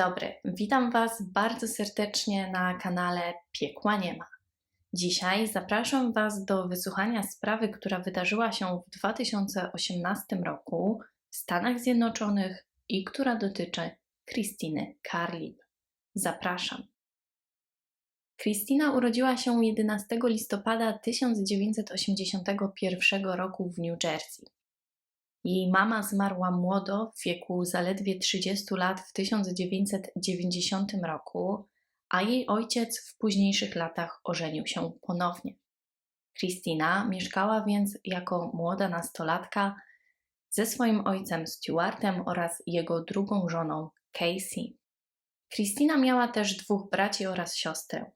dobry, witam Was bardzo serdecznie na kanale Piekła Nie ma. Dzisiaj zapraszam Was do wysłuchania sprawy, która wydarzyła się w 2018 roku w Stanach Zjednoczonych i która dotyczy Christiny Carlin. Zapraszam. Christina urodziła się 11 listopada 1981 roku w New Jersey. Jej mama zmarła młodo, w wieku zaledwie 30 lat w 1990 roku, a jej ojciec w późniejszych latach ożenił się ponownie. Christina mieszkała więc jako młoda nastolatka ze swoim ojcem Stuartem oraz jego drugą żoną Casey. Christina miała też dwóch braci oraz siostrę.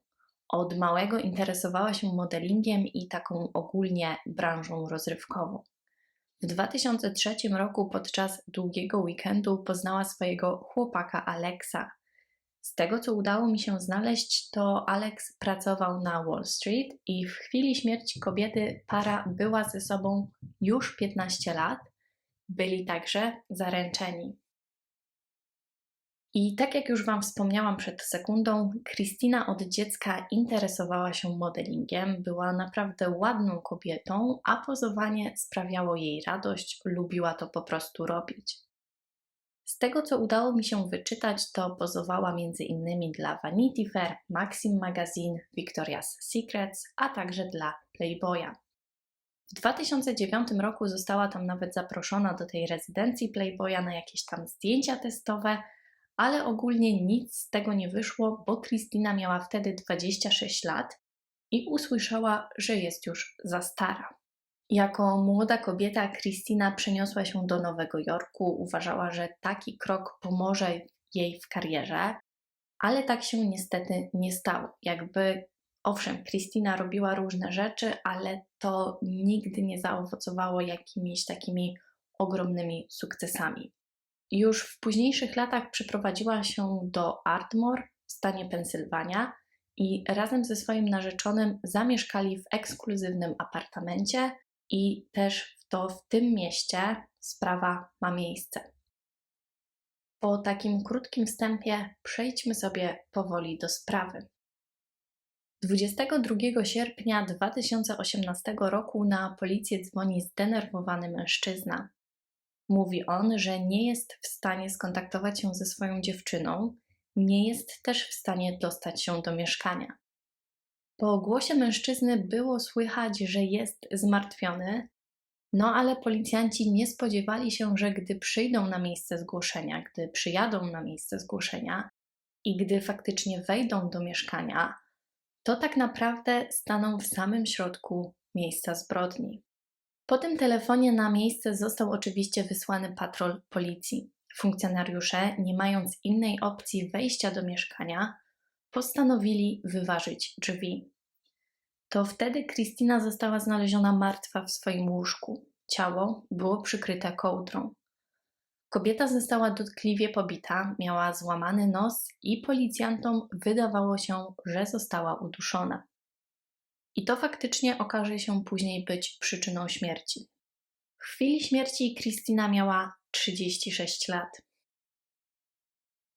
Od małego interesowała się modelingiem i taką ogólnie branżą rozrywkową. W 2003 roku podczas długiego weekendu poznała swojego chłopaka Alexa. Z tego, co udało mi się znaleźć, to Alex pracował na Wall Street i w chwili śmierci kobiety para była ze sobą już 15 lat. Byli także zaręczeni. I tak jak już Wam wspomniałam przed sekundą, Kristina od dziecka interesowała się modelingiem, była naprawdę ładną kobietą, a pozowanie sprawiało jej radość, lubiła to po prostu robić. Z tego, co udało mi się wyczytać, to pozowała między innymi dla Vanity Fair, Maxim Magazine, Victoria's Secrets, a także dla Playboya. W 2009 roku została tam nawet zaproszona do tej rezydencji Playboya na jakieś tam zdjęcia testowe, ale ogólnie nic z tego nie wyszło, bo Kristina miała wtedy 26 lat i usłyszała, że jest już za stara. Jako młoda kobieta, Kristina przeniosła się do Nowego Jorku. Uważała, że taki krok pomoże jej w karierze, ale tak się niestety nie stało. Jakby, owszem, Kristina robiła różne rzeczy, ale to nigdy nie zaowocowało jakimiś takimi ogromnymi sukcesami. Już w późniejszych latach przeprowadziła się do Ardmore w stanie Pensylwania i razem ze swoim narzeczonym zamieszkali w ekskluzywnym apartamencie i też to w tym mieście sprawa ma miejsce. Po takim krótkim wstępie przejdźmy sobie powoli do sprawy. 22 sierpnia 2018 roku na policję dzwoni zdenerwowany mężczyzna. Mówi on, że nie jest w stanie skontaktować się ze swoją dziewczyną, nie jest też w stanie dostać się do mieszkania. Po głosie mężczyzny było słychać, że jest zmartwiony, no ale policjanci nie spodziewali się, że gdy przyjdą na miejsce zgłoszenia, gdy przyjadą na miejsce zgłoszenia i gdy faktycznie wejdą do mieszkania, to tak naprawdę staną w samym środku miejsca zbrodni. Po tym telefonie na miejsce został oczywiście wysłany patrol policji. Funkcjonariusze, nie mając innej opcji wejścia do mieszkania, postanowili wyważyć drzwi. To wtedy Kristina została znaleziona martwa w swoim łóżku. Ciało było przykryte kołdrą. Kobieta została dotkliwie pobita, miała złamany nos i policjantom wydawało się, że została uduszona. I to faktycznie okaże się później być przyczyną śmierci. W chwili śmierci Kristina miała 36 lat.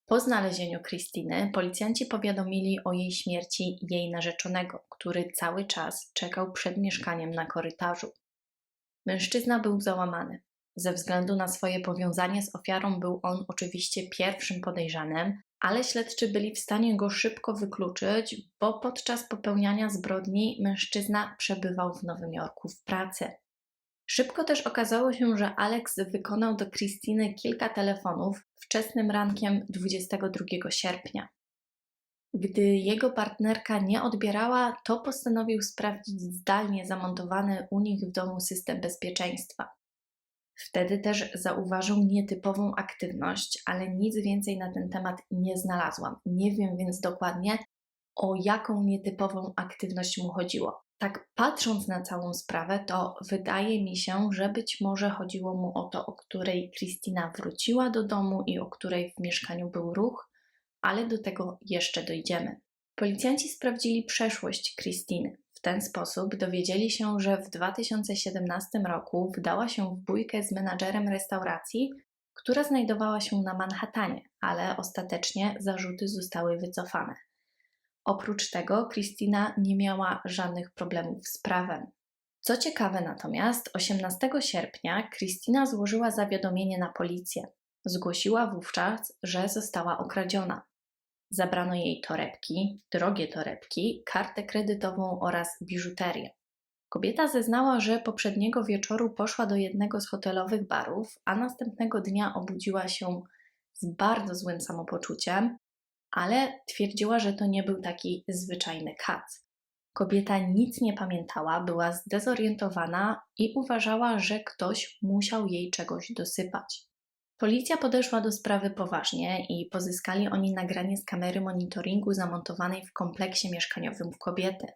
Po znalezieniu Kristiny policjanci powiadomili o jej śmierci jej narzeczonego, który cały czas czekał przed mieszkaniem na korytarzu. Mężczyzna był załamany. Ze względu na swoje powiązanie z ofiarą był on oczywiście pierwszym podejrzanym, ale śledczy byli w stanie go szybko wykluczyć, bo podczas popełniania zbrodni mężczyzna przebywał w Nowym Jorku w pracy. Szybko też okazało się, że Alex wykonał do Christiny kilka telefonów wczesnym rankiem 22 sierpnia. Gdy jego partnerka nie odbierała, to postanowił sprawdzić zdalnie zamontowany u nich w domu system bezpieczeństwa. Wtedy też zauważył nietypową aktywność, ale nic więcej na ten temat nie znalazłam. Nie wiem więc dokładnie, o jaką nietypową aktywność mu chodziło. Tak patrząc na całą sprawę, to wydaje mi się, że być może chodziło mu o to, o której Kristina wróciła do domu i o której w mieszkaniu był ruch, ale do tego jeszcze dojdziemy. Policjanci sprawdzili przeszłość Kristiny. W ten sposób dowiedzieli się, że w 2017 roku wdała się w bójkę z menadżerem restauracji, która znajdowała się na Manhattanie. ale ostatecznie zarzuty zostały wycofane. Oprócz tego Christina nie miała żadnych problemów z prawem. Co ciekawe natomiast, 18 sierpnia Christina złożyła zawiadomienie na policję. Zgłosiła wówczas, że została okradziona. Zabrano jej torebki, drogie torebki, kartę kredytową oraz biżuterię. Kobieta zeznała, że poprzedniego wieczoru poszła do jednego z hotelowych barów, a następnego dnia obudziła się z bardzo złym samopoczuciem, ale twierdziła, że to nie był taki zwyczajny kac. Kobieta nic nie pamiętała, była zdezorientowana i uważała, że ktoś musiał jej czegoś dosypać. Policja podeszła do sprawy poważnie i pozyskali oni nagranie z kamery monitoringu zamontowanej w kompleksie mieszkaniowym kobiety.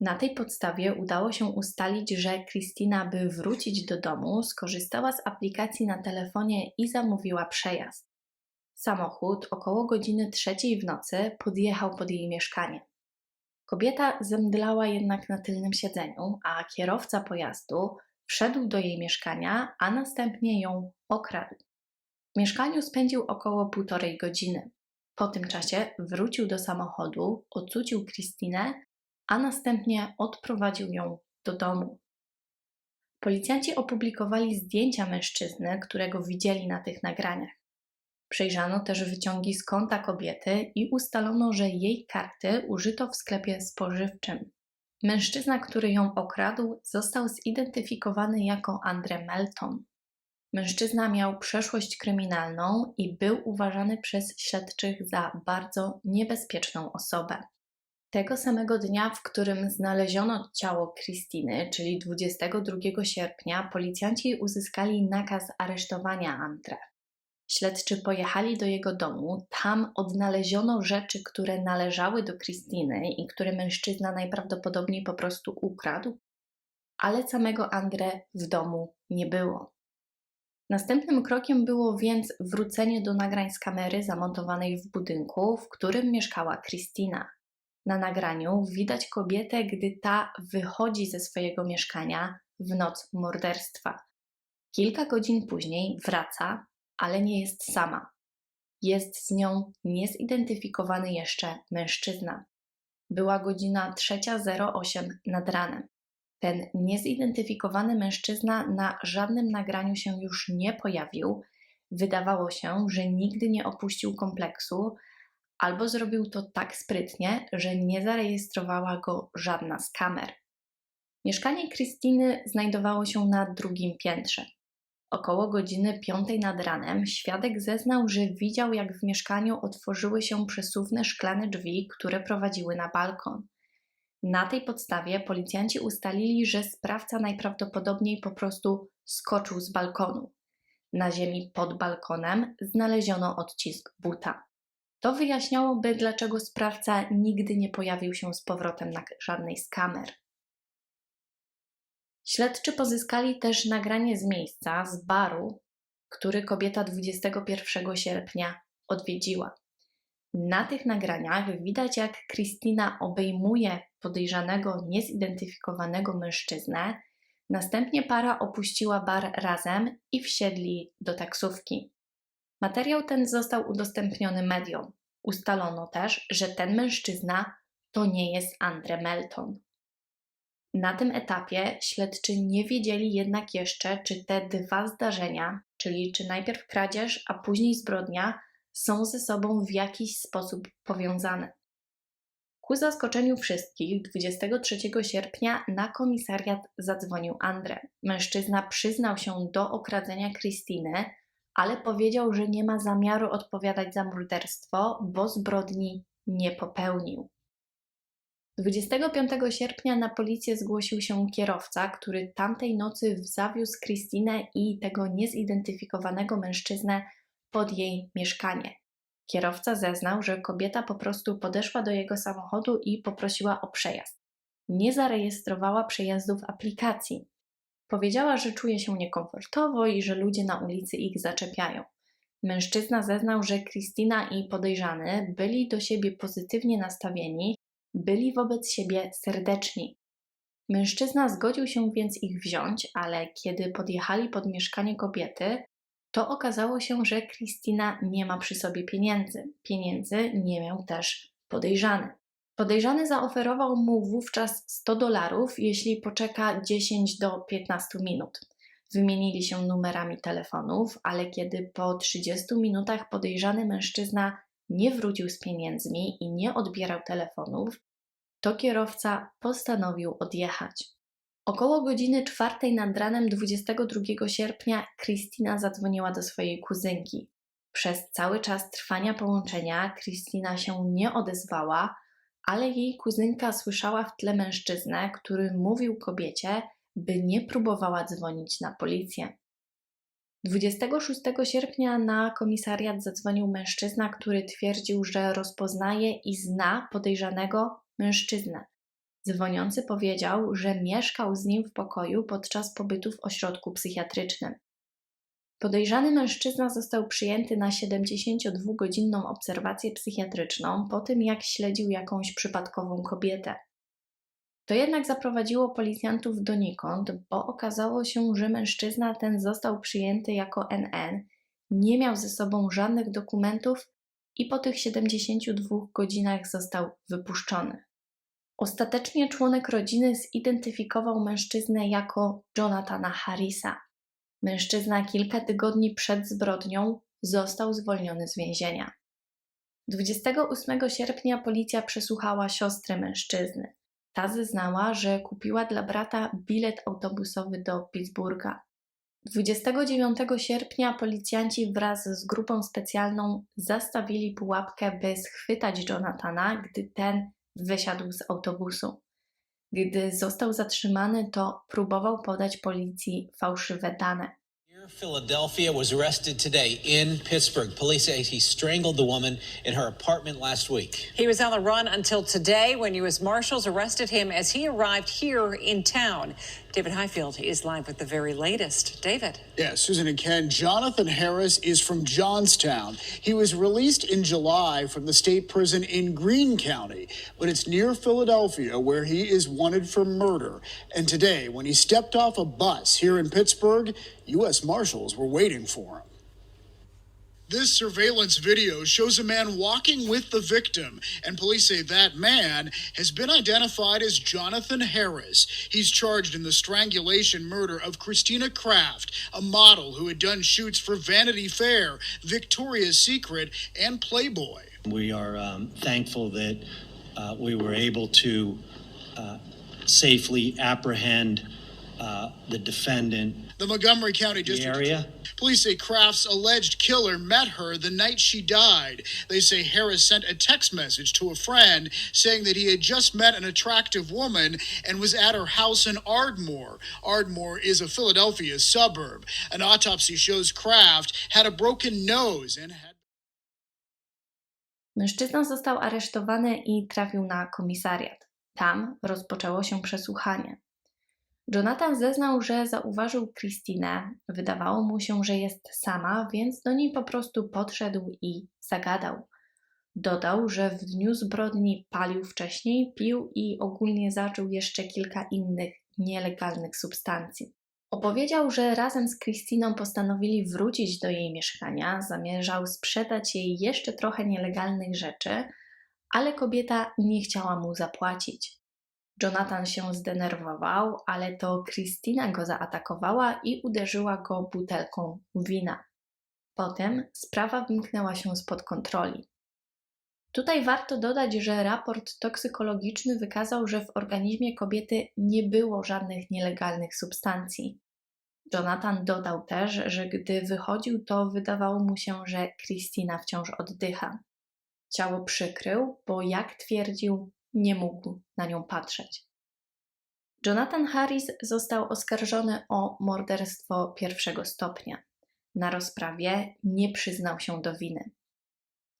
Na tej podstawie udało się ustalić, że Kristina, by wrócić do domu, skorzystała z aplikacji na telefonie i zamówiła przejazd. Samochód około godziny trzeciej w nocy podjechał pod jej mieszkanie. Kobieta zemdlała jednak na tylnym siedzeniu, a kierowca pojazdu wszedł do jej mieszkania, a następnie ją okradł. W mieszkaniu spędził około półtorej godziny. Po tym czasie wrócił do samochodu, ocucił Kristinę, a następnie odprowadził ją do domu. Policjanci opublikowali zdjęcia mężczyzny, którego widzieli na tych nagraniach. Przejrzano też wyciągi z konta kobiety i ustalono, że jej karty użyto w sklepie spożywczym. Mężczyzna, który ją okradł, został zidentyfikowany jako Andre Melton. Mężczyzna miał przeszłość kryminalną i był uważany przez śledczych za bardzo niebezpieczną osobę. Tego samego dnia, w którym znaleziono ciało Kristiny, czyli 22 sierpnia, policjanci uzyskali nakaz aresztowania Andre. Śledczy pojechali do jego domu, tam odnaleziono rzeczy, które należały do Kristiny i które mężczyzna najprawdopodobniej po prostu ukradł, ale samego Andre w domu nie było. Następnym krokiem było więc wrócenie do nagrań z kamery zamontowanej w budynku, w którym mieszkała Kristina. Na nagraniu widać kobietę, gdy ta wychodzi ze swojego mieszkania w noc morderstwa. Kilka godzin później wraca, ale nie jest sama. Jest z nią niezidentyfikowany jeszcze mężczyzna. Była godzina 3.08 nad ranem. Ten niezidentyfikowany mężczyzna na żadnym nagraniu się już nie pojawił. Wydawało się, że nigdy nie opuścił kompleksu, albo zrobił to tak sprytnie, że nie zarejestrowała go żadna z kamer. Mieszkanie Krystyny znajdowało się na drugim piętrze. Około godziny piątej nad ranem świadek zeznał, że widział, jak w mieszkaniu otworzyły się przesuwne szklane drzwi, które prowadziły na balkon. Na tej podstawie policjanci ustalili, że sprawca najprawdopodobniej po prostu skoczył z balkonu. Na ziemi pod balkonem znaleziono odcisk buta. To wyjaśniałoby, dlaczego sprawca nigdy nie pojawił się z powrotem na żadnej z kamer. Śledczy pozyskali też nagranie z miejsca, z baru, który kobieta 21 sierpnia odwiedziła. Na tych nagraniach widać, jak Kristina obejmuje podejrzanego, niezidentyfikowanego mężczyznę. Następnie para opuściła bar razem i wsiedli do taksówki. Materiał ten został udostępniony mediom. Ustalono też, że ten mężczyzna to nie jest Andre Melton. Na tym etapie śledczy nie wiedzieli jednak jeszcze, czy te dwa zdarzenia, czyli czy najpierw kradzież, a później zbrodnia, są ze sobą w jakiś sposób powiązane. Ku zaskoczeniu wszystkich, 23 sierpnia na komisariat zadzwonił Andre. Mężczyzna przyznał się do okradzenia Krystyny, ale powiedział, że nie ma zamiaru odpowiadać za morderstwo, bo zbrodni nie popełnił. 25 sierpnia na policję zgłosił się kierowca, który tamtej nocy zawiózł Krystynę i tego niezidentyfikowanego mężczyznę pod jej mieszkanie. Kierowca zeznał, że kobieta po prostu podeszła do jego samochodu i poprosiła o przejazd. Nie zarejestrowała przejazdu w aplikacji. Powiedziała, że czuje się niekomfortowo i że ludzie na ulicy ich zaczepiają. Mężczyzna zeznał, że Kristina i podejrzany byli do siebie pozytywnie nastawieni, byli wobec siebie serdeczni. Mężczyzna zgodził się więc ich wziąć, ale kiedy podjechali pod mieszkanie kobiety, to okazało się, że Christina nie ma przy sobie pieniędzy. Pieniędzy nie miał też podejrzany. Podejrzany zaoferował mu wówczas 100 dolarów, jeśli poczeka 10 do 15 minut. Wymienili się numerami telefonów, ale kiedy po 30 minutach podejrzany mężczyzna nie wrócił z pieniędzmi i nie odbierał telefonów, to kierowca postanowił odjechać. Około godziny czwartej nad ranem 22 sierpnia Kristina zadzwoniła do swojej kuzynki. Przez cały czas trwania połączenia Kristina się nie odezwała, ale jej kuzynka słyszała w tle mężczyznę, który mówił kobiecie, by nie próbowała dzwonić na policję. 26 sierpnia na komisariat zadzwonił mężczyzna, który twierdził, że rozpoznaje i zna podejrzanego mężczyznę. Dzwoniący powiedział, że mieszkał z nim w pokoju podczas pobytu w ośrodku psychiatrycznym. Podejrzany mężczyzna został przyjęty na 72-godzinną obserwację psychiatryczną po tym, jak śledził jakąś przypadkową kobietę. To jednak zaprowadziło policjantów donikąd, bo okazało się, że mężczyzna ten został przyjęty jako NN, nie miał ze sobą żadnych dokumentów i po tych 72 godzinach został wypuszczony. Ostatecznie członek rodziny zidentyfikował mężczyznę jako Jonathana Harrisa. Mężczyzna kilka tygodni przed zbrodnią został zwolniony z więzienia. 28 sierpnia policja przesłuchała siostrę mężczyzny. Ta zeznała, że kupiła dla brata bilet autobusowy do Pittsburgha. 29 sierpnia policjanci wraz z grupą specjalną zastawili pułapkę, by schwytać Jonathana, gdy ten wysiadł z autobusu. Gdy został zatrzymany, to próbował podać policji fałszywe dane. Philadelphia was arrested today in Pittsburgh. Police say he strangled the woman in her apartment last week. He was on the run until today when U.S. Marshals arrested him as he arrived here in town. David Highfield is live with the very latest. David. Yeah, Susan and Ken, Jonathan Harris is from Johnstown. He was released in July from the state prison in Greene County, but it's near Philadelphia where he is wanted for murder. And today, when he stepped off a bus here in Pittsburgh, U.S. Marshals were waiting for him. This surveillance video shows a man walking with the victim, and police say that man has been identified as Jonathan Harris. He's charged in the strangulation murder of Christina Kraft, a model who had done shoots for Vanity Fair, Victoria's Secret, and Playboy. We are um, thankful that uh, we were able to uh, safely apprehend uh, the defendant The Montgomery County in the District area. Police say Kraft's alleged killer met her the night she died. They say Harris sent a text message to a friend saying that he had just met an attractive woman and was at her house in Ardmore. Ardmore is a Philadelphia suburb. An autopsy shows Kraft had a broken nose and had Mężczyzna został aresztowany i trafił na komisariat. Tam rozpoczęło się przesłuchanie. Jonathan zeznał, że zauważył Christinę. Wydawało mu się, że jest sama, więc do niej po prostu podszedł i zagadał. Dodał, że w dniu zbrodni palił wcześniej, pił i ogólnie zaczął jeszcze kilka innych nielegalnych substancji. Opowiedział, że razem z Christiną postanowili wrócić do jej mieszkania, zamierzał sprzedać jej jeszcze trochę nielegalnych rzeczy, ale kobieta nie chciała mu zapłacić. Jonathan się zdenerwował, ale to Christina go zaatakowała i uderzyła go butelką wina. Potem sprawa wymknęła się spod kontroli. Tutaj warto dodać, że raport toksykologiczny wykazał, że w organizmie kobiety nie było żadnych nielegalnych substancji. Jonathan dodał też, że gdy wychodził, to wydawało mu się, że Christina wciąż oddycha. Ciało przykrył, bo jak twierdził, nie mógł na nią patrzeć. Jonathan Harris został oskarżony o morderstwo pierwszego stopnia. Na rozprawie nie przyznał się do winy.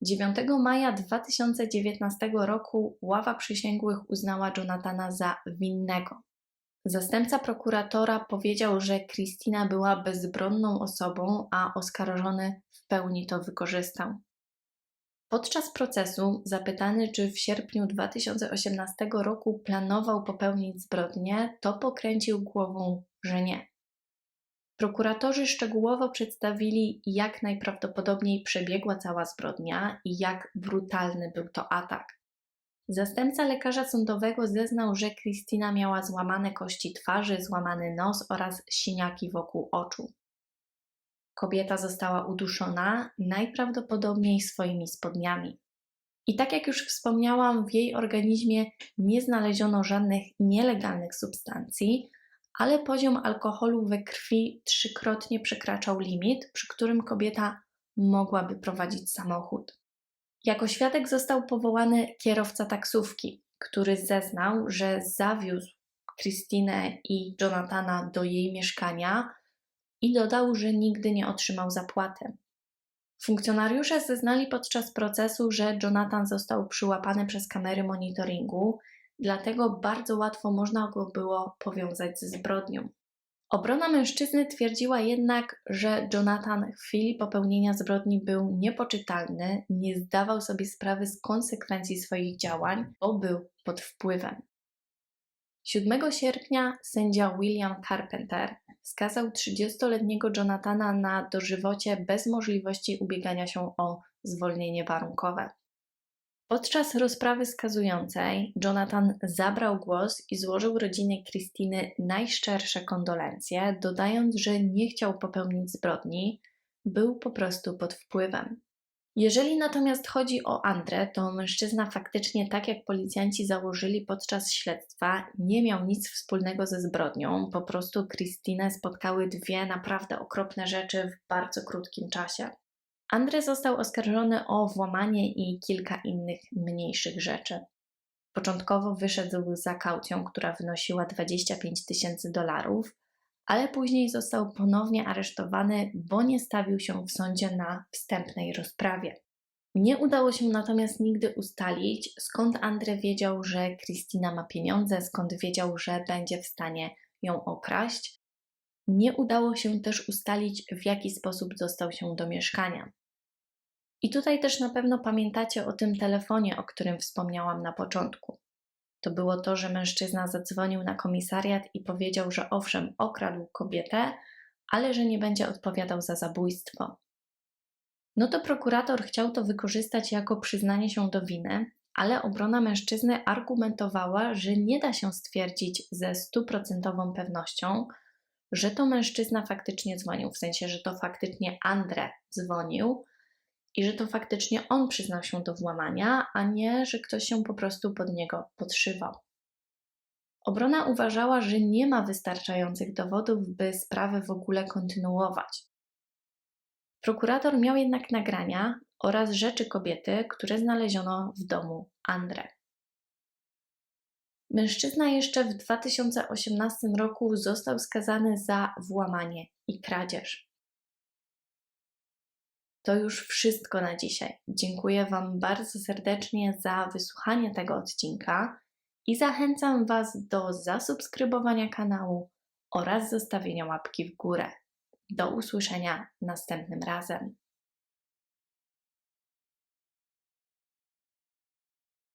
9 maja 2019 roku ława przysięgłych uznała Jonathana za winnego. Zastępca prokuratora powiedział, że Christina była bezbronną osobą, a oskarżony w pełni to wykorzystał. Podczas procesu, zapytany, czy w sierpniu 2018 roku planował popełnić zbrodnię, to pokręcił głową, że nie. Prokuratorzy szczegółowo przedstawili, jak najprawdopodobniej przebiegła cała zbrodnia i jak brutalny był to atak. Zastępca lekarza sądowego zeznał, że Christina miała złamane kości twarzy, złamany nos oraz siniaki wokół oczu. Kobieta została uduszona najprawdopodobniej swoimi spodniami. I tak jak już wspomniałam, w jej organizmie nie znaleziono żadnych nielegalnych substancji, ale poziom alkoholu we krwi trzykrotnie przekraczał limit, przy którym kobieta mogłaby prowadzić samochód. Jako świadek został powołany kierowca taksówki, który zeznał, że zawiózł Christinę i Jonathana do jej mieszkania i dodał, że nigdy nie otrzymał zapłaty. Funkcjonariusze zeznali podczas procesu, że Jonathan został przyłapany przez kamery monitoringu, dlatego bardzo łatwo można go było powiązać ze zbrodnią. Obrona mężczyzny twierdziła jednak, że Jonathan w chwili popełnienia zbrodni był niepoczytalny, nie zdawał sobie sprawy z konsekwencji swoich działań, bo był pod wpływem. 7 sierpnia sędzia William Carpenter skazał 30-letniego Jonathana na dożywocie bez możliwości ubiegania się o zwolnienie warunkowe. Podczas rozprawy skazującej Jonathan zabrał głos i złożył rodzinie Krystyny najszczersze kondolencje, dodając, że nie chciał popełnić zbrodni, był po prostu pod wpływem. Jeżeli natomiast chodzi o Andrę, to mężczyzna faktycznie, tak jak policjanci założyli podczas śledztwa, nie miał nic wspólnego ze zbrodnią. Po prostu Krystynę spotkały dwie naprawdę okropne rzeczy w bardzo krótkim czasie. Andre został oskarżony o włamanie i kilka innych mniejszych rzeczy. Początkowo wyszedł za kaucją, która wynosiła 25 tysięcy dolarów, ale później został ponownie aresztowany, bo nie stawił się w sądzie na wstępnej rozprawie. Nie udało się natomiast nigdy ustalić, skąd Andre wiedział, że Christina ma pieniądze, skąd wiedział, że będzie w stanie ją okraść. Nie udało się też ustalić, w jaki sposób dostał się do mieszkania. I tutaj też na pewno pamiętacie o tym telefonie, o którym wspomniałam na początku. To było to, że mężczyzna zadzwonił na komisariat i powiedział, że owszem, okradł kobietę, ale że nie będzie odpowiadał za zabójstwo. No to prokurator chciał to wykorzystać jako przyznanie się do winy, ale obrona mężczyzny argumentowała, że nie da się stwierdzić ze stuprocentową pewnością, że to mężczyzna faktycznie dzwonił, w sensie, że to faktycznie Andre dzwonił, i że to faktycznie on przyznał się do włamania, a nie, że ktoś się po prostu pod niego podszywał. Obrona uważała, że nie ma wystarczających dowodów, by sprawę w ogóle kontynuować. Prokurator miał jednak nagrania oraz rzeczy kobiety, które znaleziono w domu Andre. Mężczyzna jeszcze w 2018 roku został skazany za włamanie i kradzież. To już wszystko na dzisiaj. Dziękuję Wam bardzo serdecznie za wysłuchanie tego odcinka i zachęcam Was do zasubskrybowania kanału oraz zostawienia łapki w górę. Do usłyszenia następnym razem.